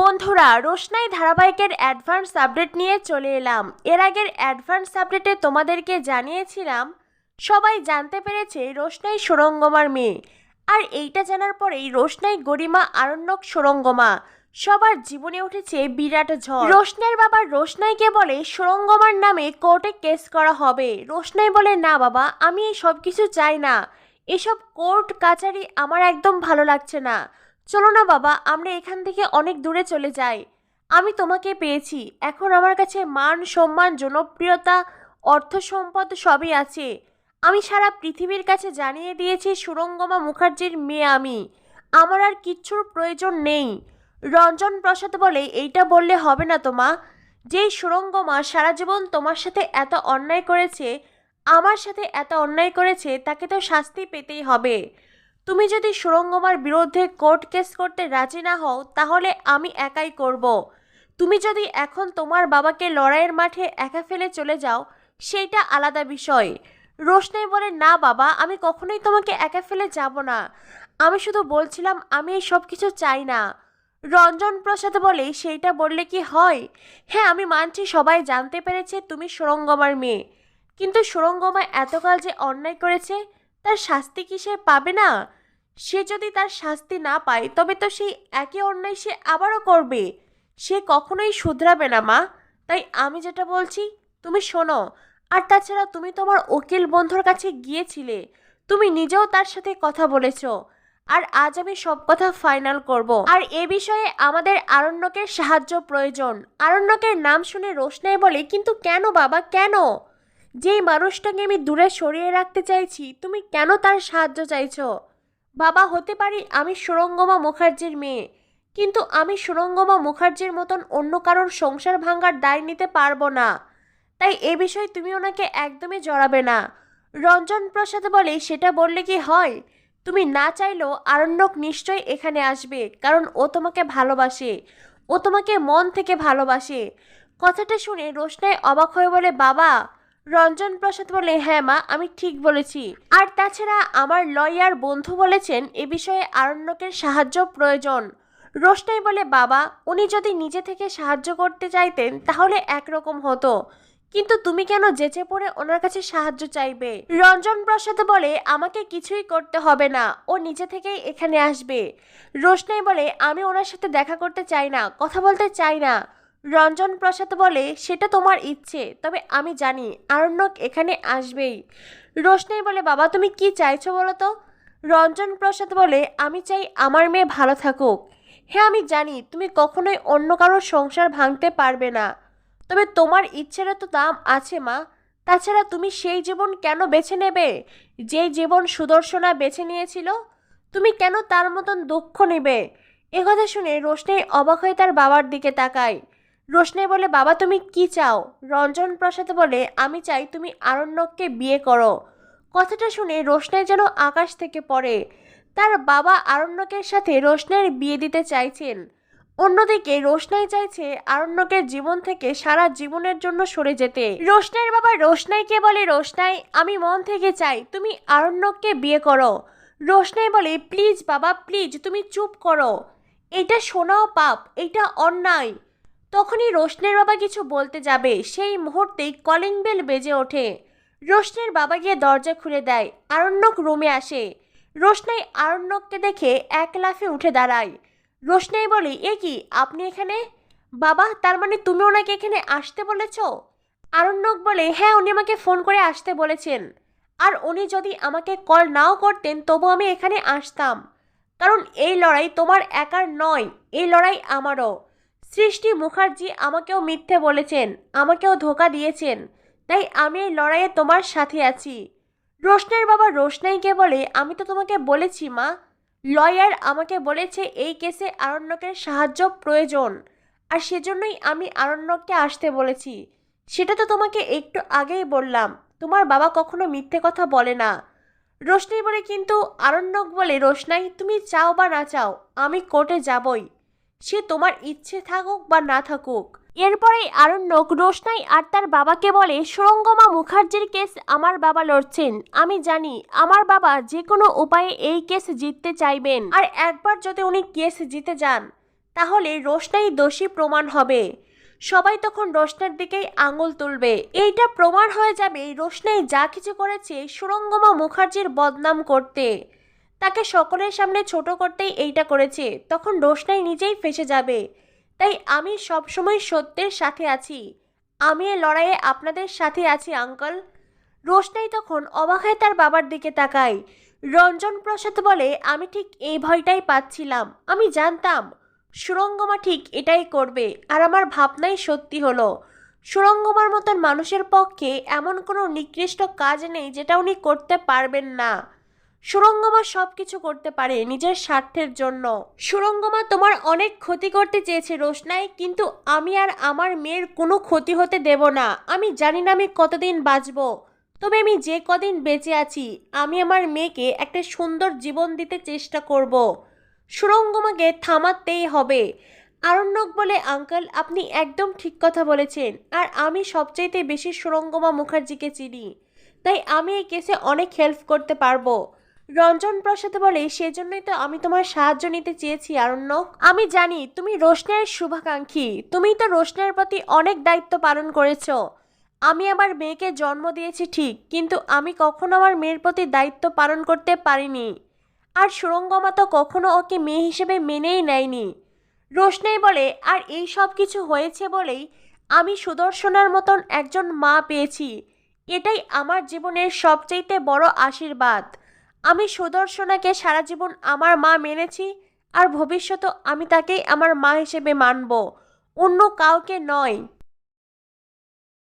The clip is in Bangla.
বন্ধুরা, রোশনাই ধারাবাহিকের অ্যাডভান্স আপডেট নিয়ে চলে এলাম। এর আগের অ্যাডভান্স আপডেটে তোমাদেরকে জানিয়েছিলাম, সবাই জানতে পেরেছে রোশনাই সুরঙ্গমার মেয়ে। আর এইটা জানার পরেই রোশনাই গরিমা আরণ্যক সুরঙ্গমা, সবার জীবনে উঠেছে বিরাট ঝড়। রোশনাইয়ের বাবা রোশনাইকে বলে, সুরঙ্গমার নামে কোর্টে কেস করা হবে। রোশনাই বলে, না বাবা, আমি এই সব কিছু চাই না। এসব কোর্ট, কাচারি আমার একদম ভালো লাগছে না। চলো না বাবা, আমরা এখান থেকে অনেক দূরে চলে যাই। আমি তোমাকে পেয়েছি। এখন আমার কাছে মান, সম্মান, জনপ্রিয়তা, অর্থ সম্পদ সবই আছে। আমি সারা পৃথিবীর কাছে জানিয়ে দিয়েছি সুরঙ্গমা মুখার্জির মেয়ে আমি। আমার আর কিচ্ছুর প্রয়োজন নেই। রঞ্জন প্রসাদ বলে, এইটা বললে হবে না তোমা যেই সুরঙ্গমা সারা জীবন তোমার সাথে এত অন্যায় করেছে, আমার সাথে এত অন্যায় করেছে, তাকে তো শাস্তি পেতেই হবে। তুমি যদি সুরঙ্গমার বিরুদ্ধে কোর্ট কেস করতে রাজি না হও, তাহলে আমি একাই করব। তুমি যদি এখন তোমার বাবাকে লড়াইয়ের মাঠে একা ফেলে চলে যাও, সেইটা আলাদা বিষয়। রোশনাই বলে, না বাবা, আমি কখনোই তোমাকে একা ফেলে যাব না। আমি শুধু বলছিলাম, আমি এই সব কিছু চাই না। রঞ্জন প্রসাদ বলে, সেইটা বললে কি হয়? হ্যাঁ আমি মানছি, সবাই জানতে পেরেছে তুমি সুরঙ্গমার মেয়ে। কিন্তু সুরঙ্গমা এতকাল যে অন্যায় করেছে, তার শাস্তি কি সে পাবে না? সে যদি তার শাস্তি না পায়, তবে তো সেই একই অন্যায় সে আবারও করবে। সে কখনোই শুধরাবে না, মা। তাই আমি যেটা বলছি, তুমি শোনো। আর তাছাড়া তুমি তোমার উকিল বন্ধুর কাছে গিয়েছিলে। তুমি নিজেও তার সাথে কথা বলেছ। আর আজ আমি সব কথা ফাইনাল করব। আর এ বিষয়ে আমাদের আরণ্যকের সাহায্য প্রয়োজন। আরণ্যকের নাম শুনে রোশনাই বলে, কিন্তু কেন বাবা, কেন? যেই মানুষটাকে আমি দূরে সরিয়ে রাখতে চাইছি, তুমি কেন তার সাহায্য চাইছো? বাবা হতে পারি আমি সুরঙ্গমা মুখার্জির মেয়ে। কিন্তু আমি সুরঙ্গমা মুখার্জির মতন অন্য কারোর সংসার ভাঙার দায় নিতে পারব না। তাই এ বিষয়ে তুমি ওনাকে একদমই জড়াবে না। রঞ্জন প্রসাদ বলে, সেটা বললে কি হয়? তুমি না চাইলেও আরণ্যক নিশ্চয়ই এখানে আসবে, কারণ ও তোমাকে ভালোবাসে। ও তোমাকে মন থেকে ভালোবাসে। কথাটা শুনে রোশনাই অবাক হয়ে বলে, বাবা রঞ্জন প্রসাদ বলে হ্যাঁ মা, আমি ঠিক বলেছি। আর তাছাড়া আমার লয়ার বন্ধু বলেছেন, এ বিষয়ে আরণ্যকের সাহায্য প্রয়োজন। রোশনাই বলে, বাবা, উনি যদি নিজে থেকে সাহায্য করতে চাইতেন, তাহলে একরকম হতো। কিন্তু তুমি কেন যেচে পড়ে ওনার কাছে সাহায্য চাইবে? রঞ্জন প্রসাদ বলে, আমাকে কিছুই করতে হবে না, ও নিজে থেকেই এখানে আসবে। রোশনাই বলে, আমি ওনার সাথে দেখা করতে চাই না, কথা বলতে চাই না। রঞ্জন প্রসাদ বলে, সেটা তোমার ইচ্ছে, তবে আমি জানি আরণ্যক এখানে আসবেই। রোশনাই বলে, বাবা, তুমি কি চাইছো বলো তো? রঞ্জন প্রসাদ বলে, আমি চাই আমার মেয়ে ভালো থাকুক। হ্যাঁ আমি জানি, তুমি কখনোই অন্য কারোর সংসার ভাঙতে পারবে না। তবে তোমার ইচ্ছেরও তো দাম আছে, মা। তাছাড়া তুমি সেই জীবন কেন বেছে নেবে? যেই জীবন সুদর্শনা বেছে নিয়েছিল, তুমি কেন তার মতন দুঃখ নেবে? কথা শুনে রোশনাই অবাক হয়ে তার বাবার দিকে তাকায়। রোশনাই বলে, বাবা, তুমি কি চাও? রঞ্জন প্রসাদ বলে, আমি চাই তুমি আরণ্যককে বিয়ে করো। কথাটা শুনে রোশনাই যেন আকাশ থেকে পড়ে। তার বাবা আরণ্যকের সাথে রোশনাইয়ের বিয়ে দিতে চাইছেন। অন্যদিকে রোশনাই চাইছে আরণ্যকের জীবন থেকে সারা জীবনের জন্য সরে যেতে। রোশনাইয়ের বাবা রোশনাইকে বলে, রোশনাই, আমি মন থেকে চাই তুমি আরণ্যককে বিয়ে করো। রোশনাই বলে, প্লিজ বাবা, প্লিজ তুমি চুপ করো। এটা শোনাও পাপ, এটা অন্যায়। তখনই রোশনের বাবা কিছু বলতে যাবে। সেই মুহূর্তেই কলিং বেল বেজে ওঠে। রোশনের বাবা গিয়ে দরজা খুলে দেয়। আরণ্যক রুমে আসে। রোশনাই আরণ্যককে দেখে এক লাফে উঠে দাঁড়ায়। রোশনাই বলে, এ কি, আপনি এখানে? বাবা, তার মানে তুমি ওনাকে এখানে আসতে বলেছ? আরণ্যক বলে হ্যাঁ উনি আমাকে ফোন করে আসতে বলেছেন। আর উনি যদি আমাকে কল নাও করতেন, তবু আমি এখানে আসতাম। কারণ এই লড়াই তোমার একার নয়, এই লড়াই আমারও। সৃষ্টি মুখার্জি আমাকেও মিথ্যে বলেছেন, আমাকেও ধোকা দিয়েছেন, তাই আমি এই লড়াইয়ে তোমার সাথে আছি। রোশনাইয়ের বাবা রোশনাইকে বলে, আমি তো তোমাকে বলেছি মা। লয়ার আমাকে বলেছে এই কেসে আরণ্যকের সাহায্য প্রয়োজন, আর সেজন্যই আমি আরণ্যককে আসতে বলেছি। সেটা তো তোমাকে একটু আগেই বললাম, তোমার বাবা কখনো মিথ্যে কথা বলে না। রোশনাই বলে, কিন্তু আরণ্যক বলে, রোশনাই, তুমি চাও বা না চাও, আমি কোর্টে যাবই সে তোমার ইচ্ছে থাকুক বা না থাকুক। এরপরেই আরণ্যক রোশনাই আর তার বাবাকে বলে, সুরঙ্গমা মুখার্জির কেস আমার বাবা লড়ছেন। আমি জানি, আমার বাবা যে কোনো উপায়ে এই কেস জিততে চাইবেন। আর একবার যদি উনি কেস জিতে যান, তাহলে রোশনাই দোষী প্রমাণ হবে। সবাই তখন রোশনার দিকেই আঙুল তুলবে। এইটা প্রমাণ হয়ে যাবে রোশনাই যা কিছু করেছে সুরঙ্গমা মুখার্জির বদনাম করতে। তাকে সকলের সামনে ছোট করতেই এইটা করেছে। তখন রোশনাই নিজেই ফেসে যাবে। তাই আমি সবসময় সত্যের সাথে আছি। আমি এ লড়াইয়ে আপনাদের সাথে আছি, আঙ্কল। রোশনাই তখন অবাক হয়ে তার বাবার দিকে তাকায়। রঞ্জন প্রসাদ বলে, আমি ঠিক এই ভয়টাই পাচ্ছিলাম। আমি জানতাম। সুরঙ্গমা ঠিক এটাই করবে। আর আমার ভাবনাই সত্যি হলো। সুরঙ্গমার মতন মানুষের পক্ষে এমন কোনো নিকৃষ্ট কাজ নেই যেটা উনি করতে পারবেন না। সুরঙ্গমা সব কিছু করতে পারে নিজের স্বার্থের জন্য। সুরঙ্গমা তোমার অনেক ক্ষতি করতে চেয়েছে রোশনাই, কিন্তু আমি আর আমার মেয়ের কোনো ক্ষতি হতে দেব না। আমি জানি না আমি কতদিন বাঁচব। তবে আমি যে কদিন বেঁচে আছি, আমি আমার মেয়েকে একটা সুন্দর জীবন দিতে চেষ্টা করব। সুরঙ্গমাকে থামাতেই হবে। আরণ্যক বলে, আঙ্কেল, আপনি একদম ঠিক কথা বলেছেন, আর আমি সবচাইতে বেশি সুরঙ্গমা মুখার্জিকে চিনি। তাই আমি এই কেসে অনেক হেল্প করতে পারব। রঞ্জন প্রসাদ বলে, সেজন্যই তো আমি তোমার সাহায্য নিতে চেয়েছি আরণ্যক আমি জানি তুমি রোশনের শুভাকাঙ্ক্ষী। তুমি তো রোশনের প্রতি অনেক দায়িত্ব পালন করেছ। আমি আমার মেয়েকে জন্ম দিয়েছি ঠিক, কিন্তু আমি কখনো আমার মেয়ের প্রতি দায়িত্ব পালন করতে পারিনি। আর সুরঙ্গমা তো কখনো ওকে মেয়ে হিসেবে মেনেই নেয়নি। রোশনাই বলে, আর এই সব কিছু হয়েছে বলেই আমি সুদর্শনার মতন একজন মা পেয়েছি। এটাই আমার জীবনের সবচাইতে বড় আশীর্বাদ। আমি সুদর্শনাকে সারা জীবন আমার মা মেনেছি আর ভবিষ্যতেও আমি তাকেই আমার মা হিসেবে মানব। অন্য কাউকে নয়।